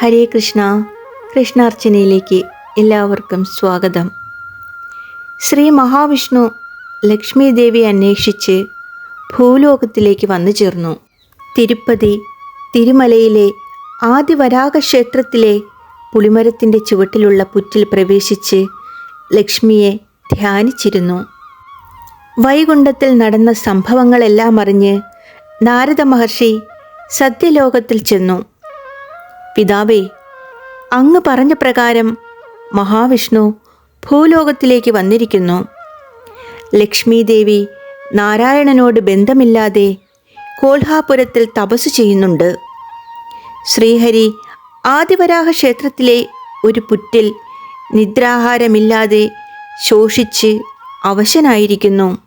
ഹരേ കൃഷ്ണ. കൃഷ്ണാർച്ചനയിലേക്ക് എല്ലാവർക്കും സ്വാഗതം. ശ്രീ മഹാവിഷ്ണു ലക്ഷ്മി ദേവി അന്വേഷിച്ച് ഭൂലോകത്തിലേക്ക് വന്നു ചേർന്നു. തിരുപ്പതി തിരുമലയിലെ ആദിവരാഗ ക്ഷേത്രത്തിലെ പുളിമരത്തിന്റെ ചുവട്ടിലുള്ള പുറ്റിൽ പ്രവേശിച്ച് ലക്ഷ്മിയെ ധ്യാനിച്ചിരുന്നു. വൈകുണ്ഠത്തിൽ നടന്ന സംഭവങ്ങളെല്ലാം അറിഞ്ഞ് നാരദ മഹർഷി സത്യലോകത്തിൽ ചെന്നു. പിതാവേ അങ്ങ് പറഞ്ഞ പ്രകാരം മഹാവിഷ്ണു ഭൂലോകത്തിലേക്ക് വന്നിരിക്കുന്നു. ലക്ഷ്മി ദേവി നാരായണനോട് ബന്ധമില്ലാതെ കോൽഹാപുരത്തിൽ തപസ് ചെയ്യുന്നുണ്ട്. ശ്രീഹരി ആദിവരാഹ ക്ഷേത്രത്തിലെ ഒരു പുറ്റിൽ നിദ്രാഹാരമില്ലാതെ ശോഷിച്ച് അവശനായിരിക്കുന്നു.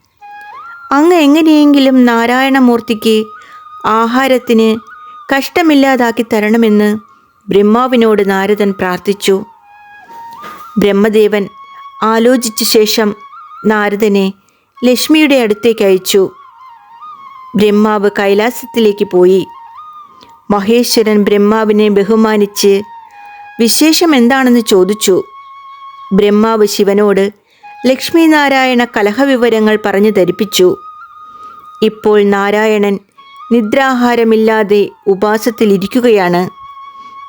അങ്ങ് എങ്ങനെയെങ്കിലും നാരായണമൂർത്തിക്ക് ആഹാരത്തിന് കഷ്ടമില്ലാതാക്കി തരണമെന്ന് ബ്രഹ്മാവിനോട് നാരദൻ പ്രാർത്ഥിച്ചു. ബ്രഹ്മദേവൻ ആലോചിച്ച ശേഷം നാരദനെ ലക്ഷ്മിയുടെ അടുത്തേക്ക് അയച്ചു. ബ്രഹ്മാവ് കൈലാസത്തിലേക്ക് പോയി. മഹേശ്വരൻ ബ്രഹ്മാവിനെ ബഹുമാനിച്ച് വിശേഷം എന്താണെന്ന് ചോദിച്ചു. ബ്രഹ്മാവ് ശിവനോട് ലക്ഷ്മി നാരായണ കലഹവിവരങ്ങൾ പറഞ്ഞു ധരിപ്പിച്ചു. ഇപ്പോൾ നാരായണൻ നിദ്രാഹാരമില്ലാതെ ഉപാസത്തിലിരിക്കുകയാണ്.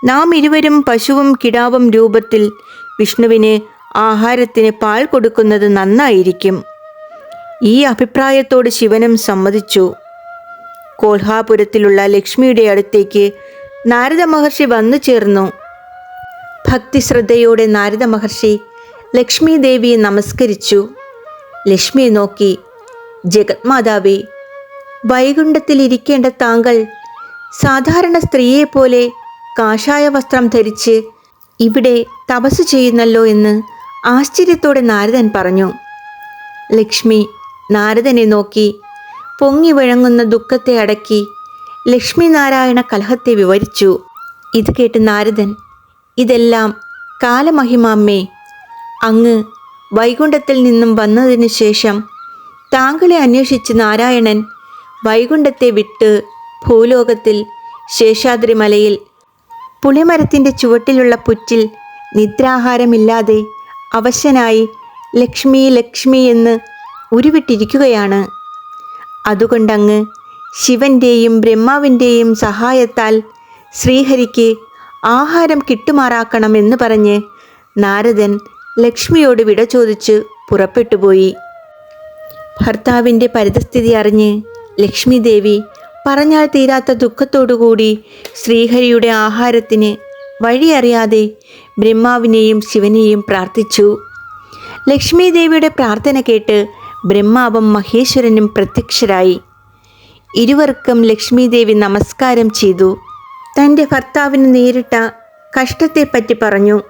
നാം ഇരുവരും പശുവും കിടാവും രൂപത്തിൽ വിഷ്ണുവിന് ആഹാരത്തിന് പാൽ കൊടുക്കുന്നത് നന്നായിരിക്കും. ഈ അഭിപ്രായത്തോട് ശിവനും സമ്മതിച്ചു. കോൽഹാപുരത്തിലുള്ള ലക്ഷ്മിയുടെ അടുത്തേക്ക് നാരദ മഹർഷി വന്നു ചേർന്നു. ഭക്തിശ്രദ്ധയോടെ നാരദ മഹർഷി ലക്ഷ്മി ദേവിയെ നമസ്കരിച്ചു. ലക്ഷ്മിയെ നോക്കി ജഗത്മാതാവേ വൈകുണ്ഠത്തിലിരിക്കേണ്ട താങ്കൾ സാധാരണ സ്ത്രീയെപ്പോലെ കാഷായ വസ്ത്രം ധരിച്ച് ഇവിടെ തപസ് ചെയ്യുന്നല്ലോ എന്ന് ആശ്ചര്യത്തോടെ നാരദൻ പറഞ്ഞു. ലക്ഷ്മി നാരദനെ നോക്കി പൊങ്ങി വിഴങ്ങുന്ന ദുഃഖത്തെ അടക്കി ലക്ഷ്മി നാരായണ കലഹത്തെ വിവരിച്ചു. ഇത് കേട്ട് നാരദൻ ഇതെല്ലാം കാലമഹിമാമ്മേ അങ്ങ് വൈകുണ്ഠത്തിൽ നിന്നും വന്നതിനു ശേഷം താങ്കളെ അന്വേഷിച്ച് നാരായണൻ വൈകുണ്ഠത്തെ വിട്ട് ഭൂലോകത്തിൽ ശേഷാദ്രി മലയിൽ പുളിമരത്തിന്റെ ചുവട്ടിലുള്ള പുറ്റിൽ നിദ്രാഹാരമില്ലാതെ അവശനായി ലക്ഷ്മി ലക്ഷ്മി എന്ന് ഉരുവിട്ടിരിക്കുകയാണ്. അതുകൊണ്ടങ്ങ് ശിവന്റെയും ബ്രഹ്മാവിന്റെയും സഹായത്താൽ ശ്രീഹരിക്ക് ആഹാരം കിട്ടുമാറാക്കണമെന്ന് പറഞ്ഞ് നാരദൻ ലക്ഷ്മിയോട് വിട ചോദിച്ച് പുറപ്പെട്ടുപോയി. ഭർത്താവിന്റെ പരിതസ്ഥിതി അറിഞ്ഞ് ലക്ഷ്മി ദേവി പറഞ്ഞാൽ തീരാത്ത ദുഃഖത്തോടുകൂടി ശ്രീഹരിയുടെ ആഹാരത്തിന് വഴിയറിയാതെ ബ്രഹ്മാവിനെയും ശിവനെയും പ്രാർത്ഥിച്ചു. ലക്ഷ്മി ദേവിയുടെ പ്രാർത്ഥന കേട്ട് ബ്രഹ്മാവും മഹേശ്വരനും പ്രത്യക്ഷരായി. ഇരുവർക്കും ലക്ഷ്മി ദേവി നമസ്കാരം ചെയ്തു. തന്റെ ഭർത്താവിന് നേരിട്ട കഷ്ടത്തെപ്പറ്റി പറഞ്ഞു.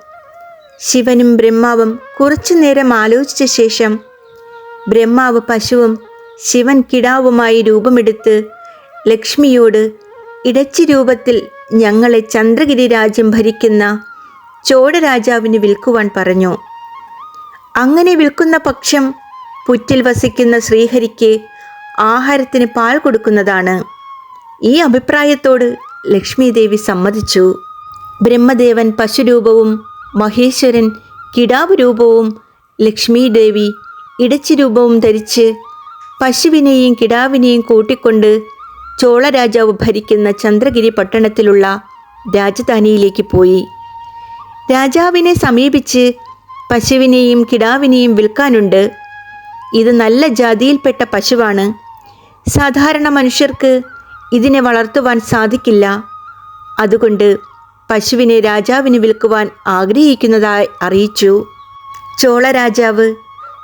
ശിവനും ബ്രഹ്മാവും കുറച്ചു നേരം ആലോചിച്ച ശേഷം ബ്രഹ്മാവ് പശുവും ശിവൻ കിടാവുമായി രൂപമെടുത്ത് ലക്ഷ്മിയോട് ഇടച്ചി രൂപത്തിൽ ഞങ്ങളെ ചന്ദ്രഗിരി രാജ്യം ഭരിക്കുന്ന ചോഴരാജാവിന് വിൽക്കുവാൻ പറഞ്ഞു. അങ്ങനെ വിൽക്കുന്ന പക്ഷം പുറ്റിൽ വസിക്കുന്ന ശ്രീഹരിക്ക് ആഹാരത്തിന് പാൽ കൊടുക്കുന്നതാണ്. ഈ അഭിപ്രായത്തോട് ലക്ഷ്മിദേവി സമ്മതിച്ചു. ബ്രഹ്മദേവൻ പശുരൂപവും മഹേശ്വരൻ കിടാവ് രൂപവും ലക്ഷ്മിദേവി ഇടച്ചി രൂപവും ധരിച്ച് പശുവിനെയും കിടാവിനെയും കൂട്ടിക്കൊണ്ട് ചോളരാജാവ് ഭരിക്കുന്ന ചന്ദ്രഗിരി പട്ടണത്തിലുള്ള രാജധാനിയിലേക്ക് പോയി. രാജാവിനെ സമീപിച്ച് പശുവിനെയും കിടാവിനെയും വിൽക്കാനുണ്ട്. ഇത് നല്ല ജാതിയിൽപ്പെട്ട പശുവാണ്. സാധാരണ മനുഷ്യർക്ക് ഇതിനെ വളർത്തുവാൻ സാധിക്കില്ല. അതുകൊണ്ട് പശുവിനെ രാജാവിന് വിൽക്കുവാൻ ആഗ്രഹിക്കുന്നതായി അറിയിച്ചു. ചോള രാജാവ്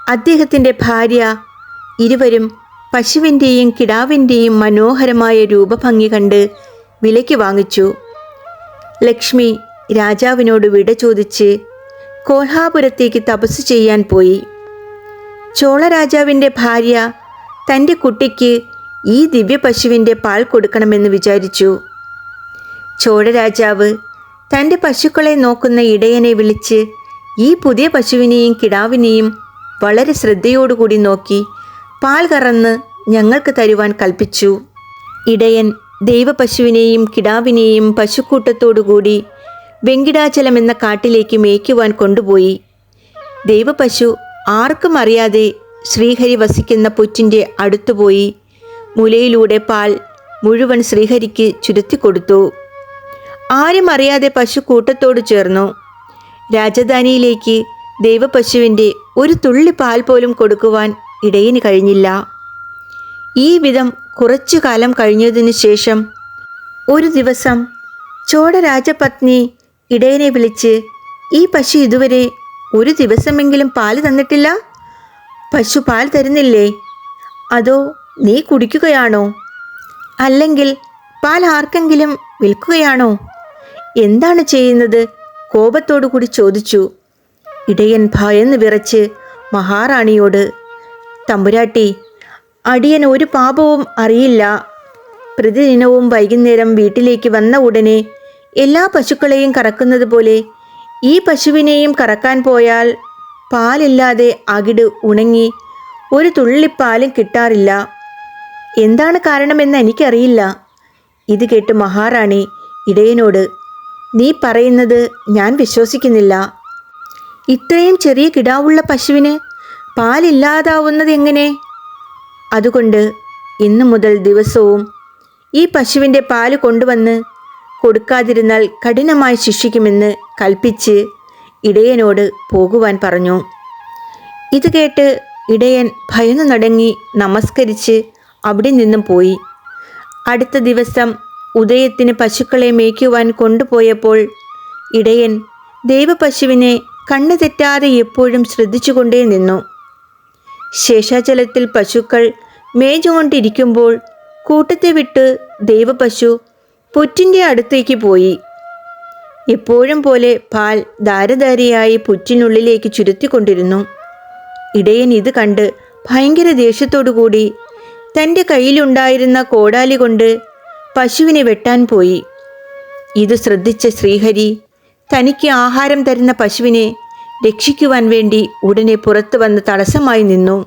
അദ്ദേഹത്തിന്റെ ഭാര്യ ഇരുവരും പശുവിന്റെയും കിടാവിന്റെയും മനോഹരമായ രൂപഭംഗി കണ്ട് വിലയ്ക്ക് വാങ്ങിച്ചു. ലക്ഷ്മി രാജാവിനോട് വിട ചോദിച്ച് കോൽഹാപുരത്തേക്ക് തപസ് ചെയ്യാൻ പോയി. ചോള രാജാവിന്റെ ഭാര്യ തന്റെ കുട്ടിക്ക് ഈ ദിവ്യ പശുവിന്റെ പാൽ കൊടുക്കണമെന്ന് വിചാരിച്ചു. ചോളരാജാവ് തന്റെ പശുക്കളെ നോക്കുന്ന ഇടയനെ വിളിച്ച് ഈ പുതിയ പശുവിനെയും കിടാവിനെയും വളരെ ശ്രദ്ധയോടുകൂടി നോക്കി പാൽ കറന്ന് ഞങ്ങൾക്ക് തരുവാൻ കൽപ്പിച്ചു. ഇടയൻ ദൈവപശുവിനെയും കിടാവിനെയും പശുക്കൂട്ടത്തോടുകൂടി വെങ്കിടാചലം എന്ന കാട്ടിലേക്ക് മേയ്ക്കുവാൻ കൊണ്ടുപോയി. ദൈവപശു ആർക്കും അറിയാതെ ശ്രീഹരി വസിക്കുന്ന പുറ്റിന്റെ അടുത്തുപോയി മുലയിലൂടെ പാൽ മുഴുവൻ ശ്രീഹരിക്ക് ചുരുത്തിക്കൊടുത്തു ആരും അറിയാതെ പശു കൂട്ടത്തോട് ചേർന്നു. രാജധാനിയിലേക്ക് ദൈവപശുവിന്റെ ഒരു തുള്ളി പാൽ പോലും കൊടുക്കുവാൻ ഇടയന് കഴിഞ്ഞില്ല. ഈ വിധം കുറച്ചു കാലം കഴിഞ്ഞതിനു ശേഷം ഒരു ദിവസം ചോട രാജപത്നി ഇടയനെ വിളിച്ച് ഈ പശു ഇതുവരെ ഒരു ദിവസമെങ്കിലും പാൽ തന്നിട്ടില്ല? പശു പാൽ തരുന്നില്ലേ? അതോ നീ കുടിക്കുകയാണോ? അല്ലെങ്കിൽ പാൽ ആർക്കെങ്കിലും വിൽക്കുകയാണോ? എന്താണ് ചെയ്യുന്നത്? കോപത്തോടു കൂടി ചോദിച്ചു. ഇടയൻ ഭയന്ന് വിറച്ച് മഹാറാണിയോട് തമ്പുരാട്ടി അടിയൻ ഒരു പാപവും അറിയില്ല. പ്രതിദിനവും വൈകുന്നേരം വീട്ടിലേക്ക് വന്ന ഉടനെ എല്ലാ പശുക്കളെയും കറക്കുന്നത് പോലെ ഈ പശുവിനെയും കറക്കാൻ പോയാൽ പാലില്ലാതെ അകിട് ഉണങ്ങി ഒരു തുള്ളിപ്പാലും കിട്ടാറില്ല. എന്താണ് കാരണമെന്ന് എനിക്കറിയില്ല. ഇത് കേട്ട് മഹാറാണി ഇടയനോട് നീ പറയുന്നത് ഞാൻ വിശ്വസിക്കുന്നില്ല. ഇത്രയും ചെറിയ കിടാവുള്ള പശുവിന് പാലില്ലാതാവുന്നത് എങ്ങനെ? അതുകൊണ്ട് ഇന്നു മുതൽ ദിവസവും ഈ പശുവിന്റെ പാൽ കൊണ്ടുവന്ന് കൊടുക്കാതിരുന്നാൽ കഠിനമായി ശിക്ഷിക്കുമെന്ന് കൽപ്പിച്ച് ഇടയനോട് പോകുവാൻ പറഞ്ഞു. ഇത് കേട്ട് ഇടയൻ ഭയന്നു നടങ്ങി നമസ്കരിച്ച് അവിടെ നിന്നും പോയി. അടുത്ത ദിവസം ഉദയത്തിന് പശുക്കളെ മേയ്ക്കുവാൻ കൊണ്ടുപോയപ്പോൾ ഇടയൻ ദൈവപശുവിനെ കണ്ണു തെറ്റാതെ എപ്പോഴും ശ്രദ്ധിച്ചുകൊണ്ടേ നിന്നു. ശേഷാചലത്തിൽ പശുക്കൾ മേഞ്ഞുകൊണ്ടിരിക്കുമ്പോൾ കൂട്ടത്തെ വിട്ട് ദൈവപശു പുറ്റിന്റെ അടുത്തേക്ക് പോയി. എപ്പോഴും പോലെ പാൽ ധാരധാരയായി പുറ്റിനുള്ളിലേക്ക് ചുരുത്തിക്കൊണ്ടിരുന്നു. ഇടയൻ ഇത് കണ്ട് ഭയങ്കര ദേഷ്യത്തോടുകൂടി തന്റെ കയ്യിലുണ്ടായിരുന്ന കോടാലി കൊണ്ട് പശുവിനെ വെട്ടാൻ പോയി. ഇത് ശ്രദ്ധിച്ച ശ്രീഹരി തനിക്ക് ആഹാരം തരുന്ന പശുവിനെ രക്ഷിക്കുവാൻ വേണ്ടി ഉടനെ പുറത്തു വന്ന് തടസ്സമായി നിന്നു.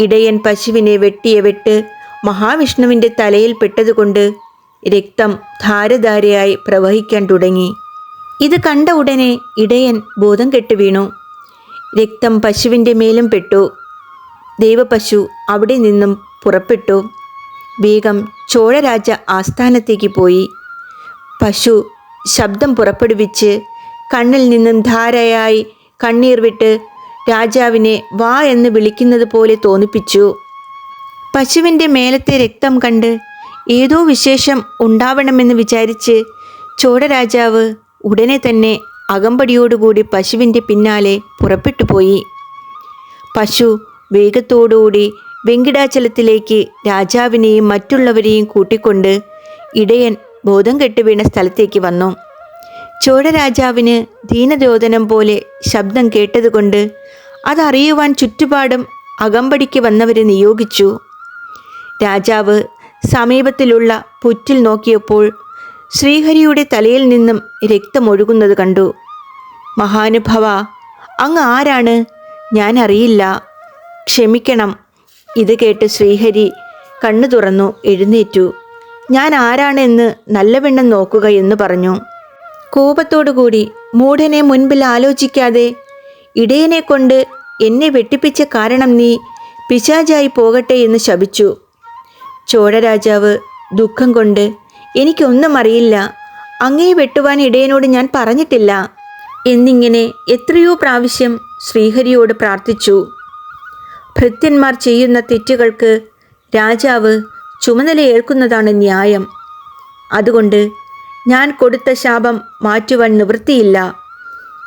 ഇടയൻ പശുവിനെ വെട്ടിയ വെട്ട് മഹാവിഷ്ണുവിന്റെ തലയിൽ പെട്ടതുകൊണ്ട് രക്തം ധാരധാരയായി പ്രവഹിക്കാൻ തുടങ്ങി. ഇത് കണ്ട ഉടനെ ഇടയൻ ബോധം കെട്ട് വീണു. രക്തം പശുവിന്റെ മേലും പെട്ടു. ദൈവപശു അവിടെ നിന്നും പുറപ്പെട്ടു. വേഗം ചോഴരാജ ആസ്ഥാനത്തേക്ക് പോയി. പശു ശബ്ദം പുറപ്പെടുവിച്ച് കണ്ണിൽ നിന്നും ധാരയായി കണ്ണീർ വിട്ട് രാജാവിനെ വാ എന്ന് വിളിക്കുന്നത് പോലെ തോന്നിപ്പിച്ചു. പശുവിന്റെ മേലത്തെ രക്തം കണ്ട് ഏതോ വിശേഷം ഉണ്ടാവണമെന്ന് വിചാരിച്ച് ചോടരാജാവ് ഉടനെ തന്നെ അകമ്പടിയോടുകൂടി പശുവിന്റെ പിന്നാലെ പുറപ്പെട്ടു പോയി. പശു വേഗത്തോടുകൂടി വെങ്കിടാചലത്തിലേക്ക് രാജാവിനെയും മറ്റുള്ളവരെയും കൂട്ടിക്കൊണ്ട് ഇടയൻ ബോധം കെട്ടുവീണ സ്ഥലത്തേക്ക് വന്നു. ചോഴരാജാവിന് ദീനരോധനം പോലെ ശബ്ദം കേട്ടതുകൊണ്ട് അതറിയുവാൻ ചുറ്റുപാടും അകമ്പടിക്ക് വന്നവരെ നിയോഗിച്ചു. രാജാവ് സമീപത്തിലുള്ള പുറ്റിൽ നോക്കിയപ്പോൾ ശ്രീഹരിയുടെ തലയിൽ നിന്നും രക്തമൊഴുകുന്നത് കണ്ടു. മഹാനുഭവ അങ്ങ് ആരാണ്? ഞാൻ അറിയില്ല. ക്ഷമിക്കണം. ഇത് കേട്ട് ശ്രീഹരി കണ്ണു തുറന്നു എഴുന്നേറ്റു. ഞാൻ ആരാണെന്ന് നല്ലവണ്ണം നോക്കുക എന്ന് പറഞ്ഞു. കോപത്തോടുകൂടി മൂഢനെ മുൻപിൽ ആലോചിക്കാതെ ഇടയനെ കൊണ്ട് എന്നെ വെട്ടിപ്പിച്ച കാരണം നീ പിശാചായി പോകട്ടെ എന്ന് ശപിച്ചു. ചോഴരാജാവ് ദുഃഖം കൊണ്ട് എനിക്കൊന്നും അറിയില്ല. അങ്ങേ വെട്ടുവാൻ ഇടയനോട് ഞാൻ പറഞ്ഞിട്ടില്ല. എന്നിങ്ങനെ എത്രയോ പ്രാവശ്യം ശ്രീഹരിയോട് പ്രാർത്ഥിച്ചു. ഭൃത്യന്മാർ ചെയ്യുന്ന തെറ്റുകൾക്ക് രാജാവ് ചുമതല ഏൽക്കുന്നതാണ് ന്യായം. അതുകൊണ്ട് ഞാൻ കൊടുത്ത ശാപം മാറ്റുവാൻ നിവൃത്തിയില്ല.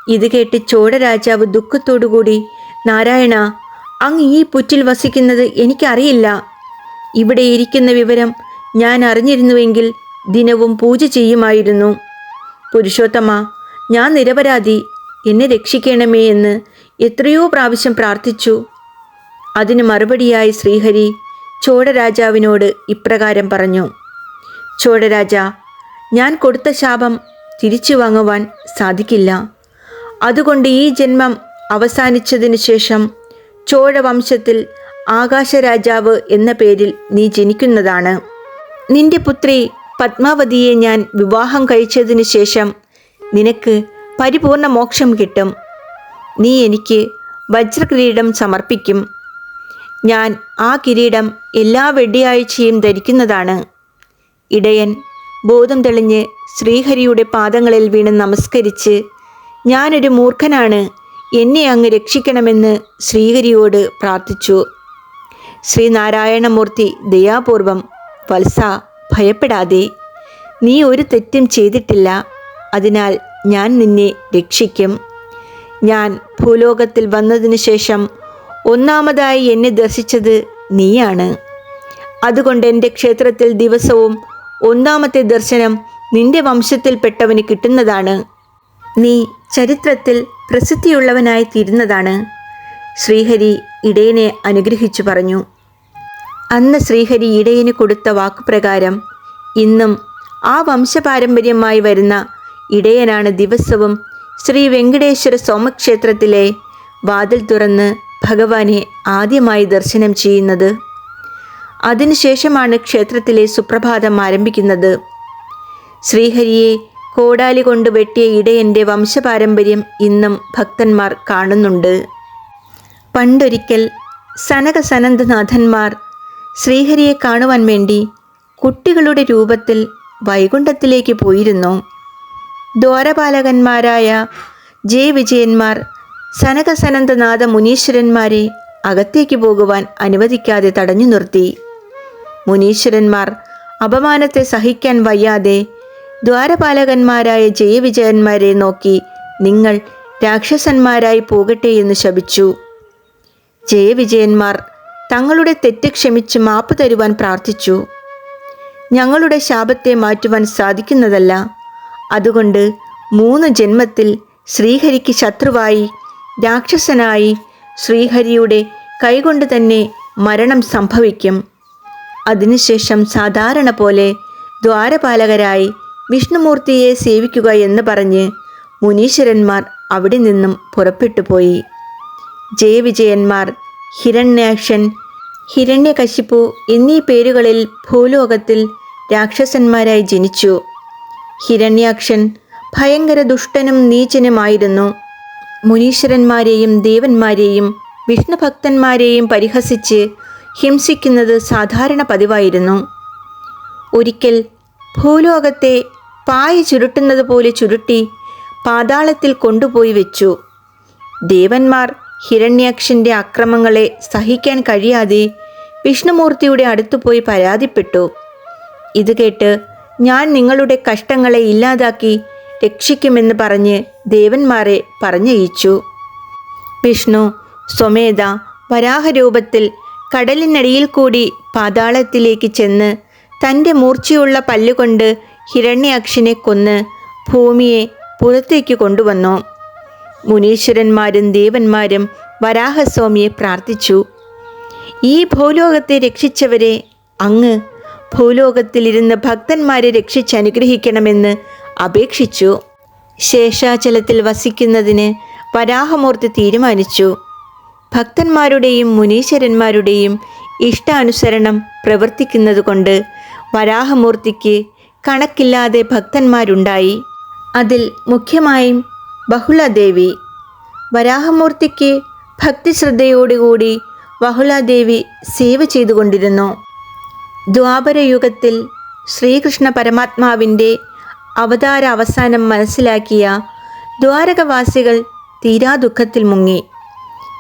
ഇത് കേട്ട് ചോഴരാജാവ് ദുഃഖത്തോടുകൂടി നാരായണ അങ്ങ് ഈ പുറ്റിൽ വസിക്കുന്നത് എനിക്കറിയില്ല. ഇവിടെ ഇരിക്കുന്ന വിവരം ഞാൻ അറിഞ്ഞിരുന്നുവെങ്കിൽ ദിനവും പൂജ ചെയ്യുമായിരുന്നു. പുരുഷോത്തമ ഞാൻ നിരപരാധി. എന്നെ രക്ഷിക്കണമേ എന്ന് എത്രയോ പ്രാവശ്യം പ്രാർത്ഥിച്ചു. അതിന് മറുപടിയായി ശ്രീഹരി ചോഴരാജാവിനോട് ഇപ്രകാരം പറഞ്ഞു. ചോഴരാജ ഞാൻ കൊടുത്ത ശാപം തിരിച്ചു വാങ്ങുവാൻ സാധിക്കില്ല. അതുകൊണ്ട് ഈ ജന്മം അവസാനിച്ചതിനു ശേഷം ചോഴവംശത്തിൽ ആകാശരാജാവ് എന്ന പേരിൽ നീ ജനിക്കുന്നതാണ്. നിന്റെ പുത്രി പത്മാവതിയെ ഞാൻ വിവാഹം കഴിച്ചതിനു ശേഷം നിനക്ക് പരിപൂർണ മോക്ഷം കിട്ടും. നീ എനിക്ക് വജ്രകിരീടം സമർപ്പിക്കും. ഞാൻ ആ കിരീടം എല്ലാ വെള്ളിയാഴ്ചയും ധരിക്കുന്നതാണ്. ഇടയൻ ബോധം തെളിഞ്ഞ് ശ്രീഹരിയുടെ പാദങ്ങളിൽ വീണ് നമസ്കരിച്ച് ഞാനൊരു മൂർഖനാണ് എന്നെ അങ്ങ് രക്ഷിക്കണമെന്ന് ശ്രീഹരിയോട് പ്രാർത്ഥിച്ചു. ശ്രീനാരായണമൂർത്തി ദയാപൂർവം വത്സ ഭയപ്പെടാതെ നീ ഒരു തെറ്റും ചെയ്തിട്ടില്ല അതിനാൽ ഞാൻ നിന്നെ രക്ഷിക്കും. ഞാൻ ഭൂലോകത്തിൽ വന്നതിനു ശേഷം ഒന്നാമതായി എന്നെ ദർശിച്ചത് നീയാണ്. അതുകൊണ്ട് എന്റെ ക്ഷേത്രത്തിൽ ദിവസവും ഒന്നാമത്തെ ദർശനം നിന്റെ വംശത്തിൽപ്പെട്ടവന് കിട്ടുന്നതാണ്. നീ ചരിത്രത്തിൽ പ്രസിദ്ധിയുള്ളവനായി തീരുന്നതാണ്. ശ്രീഹരി ഇടയനെ അനുഗ്രഹിച്ചു പറഞ്ഞു. അന്ന് ശ്രീഹരി ഇടയന് കൊടുത്ത വാക്കുപ്രകാരം ഇന്നും ആ വംശപാരമ്പര്യമായി വരുന്ന ഇടയനാണ് ദിവസവും ശ്രീ വെങ്കടേശ്വര സോമക്ഷേത്രത്തിലെ വാതിൽ തുറന്ന് ഭഗവാനെ ആദ്യമായി ദർശനം ചെയ്യുന്നത്. അതിനുശേഷമാണ് ക്ഷേത്രത്തിലെ സുപ്രഭാതം ആരംഭിക്കുന്നത്. ശ്രീഹരിയെ കോടാലി കൊണ്ട് വെട്ടിയ ഇടയന്റെ വംശപാരമ്പര്യം ഇന്നും ഭക്തന്മാർ കാണുന്നുണ്ട്. പണ്ടൊരിക്കൽ സനക സനന്ദനാഥന്മാർ ശ്രീഹരിയെ കാണുവാൻ വേണ്ടി കുട്ടികളുടെ രൂപത്തിൽ വൈകുണ്ഠത്തിലേക്ക് പോയിരുന്നു. ദ്വാരപാലകന്മാരായ ജയ വിജയന്മാർ സനകസനന്ദനാഥ മുനീശ്വരന്മാരെ അകത്തേക്ക് പോകുവാൻ അനുവദിക്കാതെ തടഞ്ഞു നിർത്തി. മുനീശ്വരന്മാർ അപമാനത്തെ സഹിക്കാൻ വയ്യാതെ ദ്വാരപാലകന്മാരായ ജയവിജയന്മാരെ നോക്കി നിങ്ങൾ രാക്ഷസന്മാരായി പോകട്ടെ എന്ന് ശപിച്ചു. ജയവിജയന്മാർ തങ്ങളുടെ തെറ്റ് ക്ഷമിച്ച് മാപ്പ് തരുവാൻ പ്രാർത്ഥിച്ചു. ഞങ്ങളുടെ ശാപത്തെ മാറ്റുവാൻ സാധിക്കുന്നതല്ല. അതുകൊണ്ട് മൂന്ന് ജന്മത്തിൽ ശ്രീഹരിക്ക് ശത്രുവായി രാക്ഷസനായി ശ്രീഹരിയുടെ കൈകൊണ്ട് തന്നെ മരണം സംഭവിക്കും. അതിനുശേഷം സാധാരണ പോലെ ദ്വാരപാലകരായി വിഷ്ണുമൂർത്തിയെ സേവിക്കുക എന്ന് പറഞ്ഞ് മുനീശ്വരന്മാർ അവിടെ നിന്നും പുറപ്പെട്ടു പോയി. ജയവിജയന്മാർ ഹിരണ്യാക്ഷൻ ഹിരണ്യകശിപ്പു എന്നീ പേരുകളിൽ ഭൂലോകത്തിൽ രാക്ഷസന്മാരായി ജനിച്ചു. ഹിരണ്യാക്ഷൻ ഭയങ്കര ദുഷ്ടനും നീചനുമായിരുന്നു. മുനീശ്വരന്മാരെയും ദേവന്മാരെയും വിഷ്ണുഭക്തന്മാരെയും പരിഹസിച്ച് ഹിംസിക്കുന്നത് സാധാരണ പതിവായിരുന്നു. ഒരിക്കൽ ഭൂലോകത്തെ പായ ചുരുട്ടുന്നത് പോലെ ചുരുട്ടി പാതാളത്തിൽ കൊണ്ടുപോയി വെച്ചു. ദേവന്മാർ ഹിരണ്യാക്ഷന്റെ അക്രമങ്ങളെ സഹിക്കാൻ കഴിയാതെ വിഷ്ണുമൂർത്തിയുടെ അടുത്തു പോയി പരാതിപ്പെട്ടു. ഇത് കേട്ട് ഞാൻ നിങ്ങളുടെ കഷ്ടങ്ങളെ ഇല്ലാതാക്കി രക്ഷിക്കുമെന്ന് പറഞ്ഞ് ദേവന്മാരെ പറഞ്ഞയച്ചു. വിഷ്ണു സ്വമേധ വരാഹരൂപത്തിൽ കടലിനടിയിൽ കൂടി പാതാളത്തിലേക്ക് ചെന്ന് തന്റെ മൂർച്ചയുള്ള പല്ലുകൊണ്ട് ഹിരണ്യാക്ഷനെ കൊന്ന് ഭൂമിയെ പുറത്തേക്ക് കൊണ്ടുവന്നു. മുനീശ്വരന്മാരും ദേവന്മാരും വരാഹസ്വാമിയെ പ്രാർത്ഥിച്ചു. ഈ ഭൂലോകത്തെ രക്ഷിച്ചവരെ അങ്ങ് ഭൂലോകത്തിലിരുന്ന് ഭക്തന്മാരെ രക്ഷിച്ച് അനുഗ്രഹിക്കണമെന്ന് അപേക്ഷിച്ചു. ശേഷാചലത്തിൽ വസിക്കുന്നതിന് വരാഹമൂർത്തി തീരുമാനിച്ചു. ഭക്തന്മാരുടെയും മുനീശ്വരന്മാരുടെയും ഇഷ്ടാനുസരണം പ്രവർത്തിക്കുന്നതുകൊണ്ട് വരാഹമൂർത്തിക്ക് കണക്കില്ലാതെ ഭക്തന്മാരുണ്ടായി. അതിൽ മുഖ്യമായും ബഹുളദേവി. വരാഹമൂർത്തിക്ക് ഭക്തിശ്രദ്ധയോടുകൂടി ബഹുളാദേവി സേവ ചെയ്തുകൊണ്ടിരുന്നു. ദ്വാപരയുഗത്തിൽ ശ്രീകൃഷ്ണ പരമാത്മാവിന്റെ അവതാര അവസാനം മനസ്സിലാക്കിയ ദ്വാരകവാസികൾ തീരാ ദുഃഖത്തിൽ മുങ്ങി.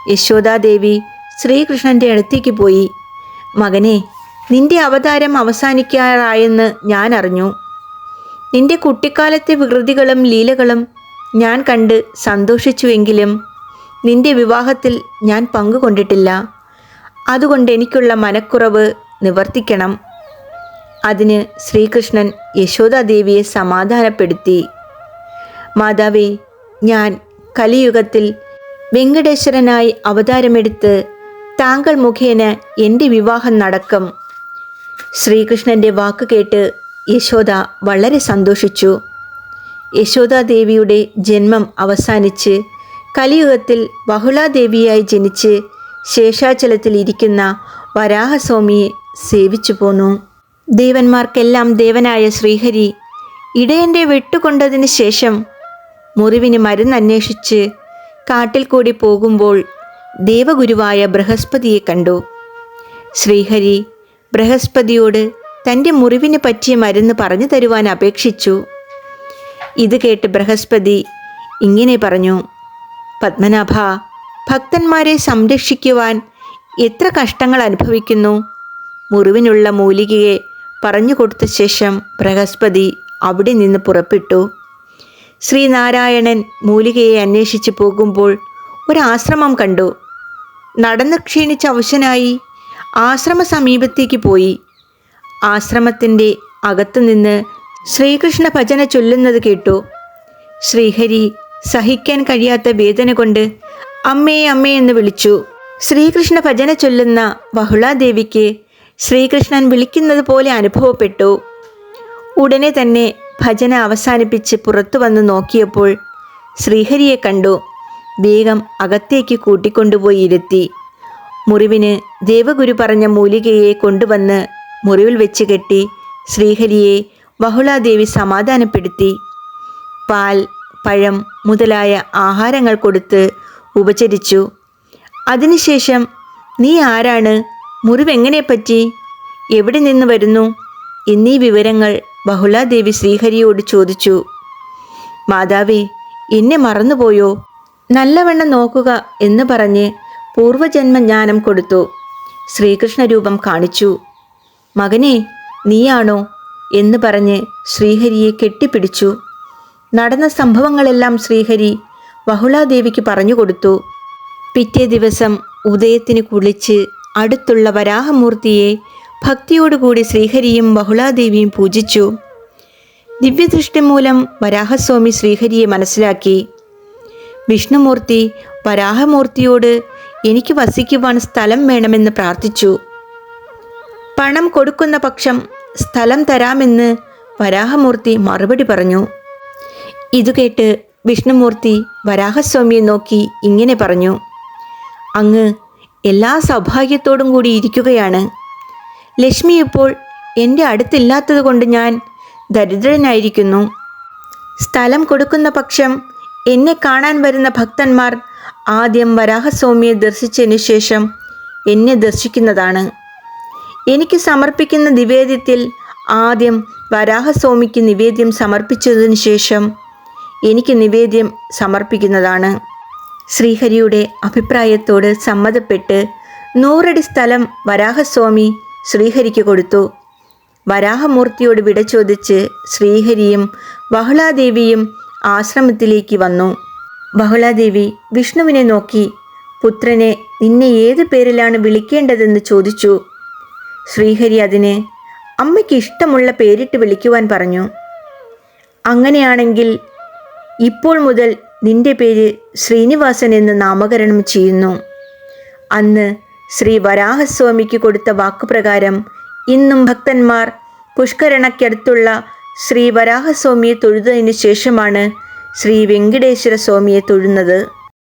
യശോദാദേവി ശ്രീകൃഷ്ണന്റെ അടുത്തേക്ക് പോയി. മകനെ നിന്റെ അവതാരം അവസാനിക്കാറായെന്ന് ഞാൻ അറിഞ്ഞു. നിന്റെ കുട്ടിക്കാലത്തെ വികൃതികളും ലീലകളും ഞാൻ കണ്ട് സന്തോഷിച്ചുവെങ്കിലും നിന്റെ വിവാഹത്തിൽ ഞാൻ പങ്കുകൊണ്ടിട്ടില്ല. അതുകൊണ്ട് എനിക്കുള്ള മനക്കുറവ് നിവർത്തിക്കണം അതിന് ശ്രീകൃഷ്ണൻ യശോദാദേവിയെ സമാധാനപ്പെടുത്തി. മാതാവേ ഞാൻ കലിയുഗത്തിൽ വെങ്കടേശ്വരനായി അവതാരമെടുത്ത് താങ്കൾ മുഖേന എന്റെ വിവാഹം നടക്കും. ശ്രീകൃഷ്ണന്റെ വാക്ക് കേട്ട് യശോദ വളരെ സന്തോഷിച്ചു. യശോദാദേവിയുടെ ജന്മം അവസാനിച്ച് കലിയുഗത്തിൽ ബഹുളാദേവിയായി ജനിച്ച് ശേഷാചലത്തിൽ ഇരിക്കുന്ന വരാഹസ്വാമിയെ സേവിച്ചു പോന്നു. ദേവന്മാർക്കെല്ലാം ദേവനായ ശ്രീഹരി ഇടയന്റെ വെട്ടുകൊണ്ടതിന് ശേഷം മുറിവിന് മരുന്ന് അന്വേഷിച്ച് കാട്ടിൽ കൂടി പോകുമ്പോൾ ദേവഗുരുവായ ബൃഹസ്പതിയെ കണ്ടു. ശ്രീഹരി ബൃഹസ്പതിയോട് തന്റെ മുറിവിന് പറ്റിയ മരുന്ന് പറഞ്ഞു തരുവാൻ അപേക്ഷിച്ചു. ഇത് കേട്ട് ബൃഹസ്പതി ഇങ്ങനെ പറഞ്ഞു പത്മനാഭ ഭക്തന്മാരെ സംരക്ഷിക്കുവാൻ എത്ര കഷ്ടങ്ങൾ അനുഭവിക്കുന്നു. മുറിവിനുള്ള മൂലികയെ പറഞ്ഞു കൊടുത്ത ശേഷം ബൃഹസ്പതി അവിടെ നിന്ന് പുറപ്പെട്ടു. ശ്രീനാരായണൻ മൂലികയെ അന്വേഷിച്ചു പോകുമ്പോൾ ഒരാശ്രമം കണ്ടു. നടന്ന് ക്ഷീണിച്ച അവശനായി ആശ്രമ സമീപത്തേക്ക് പോയി. ആശ്രമത്തിന്റെ അകത്തുനിന്ന് ശ്രീകൃഷ്ണ ഭജന ചൊല്ലുന്നത് കേട്ടു. ശ്രീഹരി സഹിക്കാൻ കഴിയാത്ത വേദന കൊണ്ട് അമ്മേ അമ്മേ എന്ന് വിളിച്ചു. ശ്രീകൃഷ്ണ ഭജന ചൊല്ലുന്ന ബഹുളാദേവിക്ക് ശ്രീകൃഷ്ണൻ വിളിക്കുന്നത് പോലെ അനുഭവപ്പെട്ടു. ഉടനെ തന്നെ ഭജന അവസാനിപ്പിച്ച് പുറത്തു വന്ന് നോക്കിയപ്പോൾ ശ്രീഹരിയെ കണ്ടു. വേഗം അകത്തേക്ക് കൂട്ടിക്കൊണ്ടുപോയി ഇരുത്തി മുറിവിന് ദേവഗുരു പറഞ്ഞ മൂലികയെ കൊണ്ടുവന്ന് മുറിവിൽ വെച്ച് കെട്ടി ശ്രീഹരിയെ വഹുളാദേവി സമാധാനപ്പെടുത്തി. പാൽ പഴം മുതലായ ആഹാരങ്ങൾ കൊടുത്ത് ഉപചരിച്ചു. അതിനുശേഷം നീ ആരാണ്? മുറിവെങ്ങനെ പറ്റി? എവിടെ നിന്ന് വരുന്നു? എന്നീ വിവരങ്ങൾ ബഹുളാദേവി ശ്രീഹരിയോട് ചോദിച്ചു മാതാവേ എന്നെ മറന്നുപോയോ? നല്ലവണ്ണം നോക്കുക എന്ന് പറഞ്ഞ് പൂർവജന്മജ്ഞാനം കൊടുത്തു. ശ്രീകൃഷ്ണ രൂപം കാണിച്ചു മകനെ നീയാണോ? എന്ന് പറഞ്ഞ് ശ്രീഹരിയെ കെട്ടിപ്പിടിച്ചു. നടന്ന സംഭവങ്ങളെല്ലാം ശ്രീഹരി വഹുളാദേവിക്ക് പറഞ്ഞു കൊടുത്തു. പിറ്റേ ദിവസം ഉദയത്തിന് കുളിച്ച് അടുത്തുള്ള വരാഹമൂർത്തിയെ ഭക്തിയോടുകൂടി ശ്രീഹരിയും ബഹുളാദേവിയും പൂജിച്ചു. ദിവ്യദൃഷ്ടി മൂലം വരാഹസ്വാമി ശ്രീഹരിയെ മനസ്സിലാക്കി. വിഷ്ണുമൂർത്തി വരാഹമൂർത്തിയോട് എനിക്ക് വസിക്കുവാൻ സ്ഥലം വേണമെന്ന് പ്രാർത്ഥിച്ചു. പണം കൊടുക്കുന്ന പക്ഷം സ്ഥലം തരാമെന്ന് വരാഹമൂർത്തി മറുപടി പറഞ്ഞു. ഇതുകേട്ട് വിഷ്ണുമൂർത്തി വരാഹസ്വാമിയെ നോക്കി ഇങ്ങനെ പറഞ്ഞു. അങ്ങ് എല്ലാ സൗഭാഗ്യത്തോടും കൂടി ഇരിക്കുകയാണ്. ലക്ഷ്മി ഇപ്പോൾ എന്റെ അടുത്തില്ലാത്തത് കൊണ്ട് ഞാൻ ദരിദ്രനായിരിക്കുന്നു. സ്ഥലം കൊടുക്കുന്ന പക്ഷം എന്നെ കാണാൻ വരുന്ന ഭക്തന്മാർ ആദ്യം വരാഹസ്വാമിയെ ദർശിച്ചതിനു ശേഷം എന്നെ ദർശിക്കുന്നതാണ്. എനിക്ക് സമർപ്പിക്കുന്ന നിവേദ്യത്തിൽ ആദ്യം വരാഹസ്വാമിക്ക് നിവേദ്യം സമർപ്പിച്ചതിനു ശേഷം എനിക്ക് നിവേദ്യം സമർപ്പിക്കുന്നതാണ്. ശ്രീഹരിയുടെ അഭിപ്രായത്തോട് സമ്മതപ്പെട്ട് നൂറടി സ്ഥലം വരാഹസ്വാമി ശ്രീഹരിക്ക് കൊടുത്തു. വരാഹമൂർത്തിയോട് വിട ചോദിച്ച് ശ്രീഹരിയും ബഹുളാദേവിയും ആശ്രമത്തിലേക്ക് വന്നു. ബഹുളാദേവി വിഷ്ണുവിനെ നോക്കി പുത്രനെ നിന്നെ ഏത് പേരിലാണ് വിളിക്കേണ്ടതെന്ന് ചോദിച്ചു. ശ്രീഹരി അതിന് അമ്മയ്ക്ക് ഇഷ്ടമുള്ള പേരിട്ട് വിളിക്കുവാൻ പറഞ്ഞു. അങ്ങനെയാണെങ്കിൽ ഇപ്പോൾ മുതൽ നിന്റെ പേര് ശ്രീനിവാസൻ എന്ന് നാമകരണം ചെയ്യുന്നു. അന്ന് ശ്രീ വരാഹസ്വാമിക്ക് കൊടുത്ത വാക്കുപ്രകാരം ഇന്നും ഭക്തന്മാർ പുഷ്കരണയ്ക്കടുത്തുള്ള ശ്രീ വരാഹസ്വാമിയെ തൊഴുതതിനു ശേഷമാണ് ശ്രീ വെങ്കടേശ്വര സ്വാമിയെ തൊഴുന്നത്.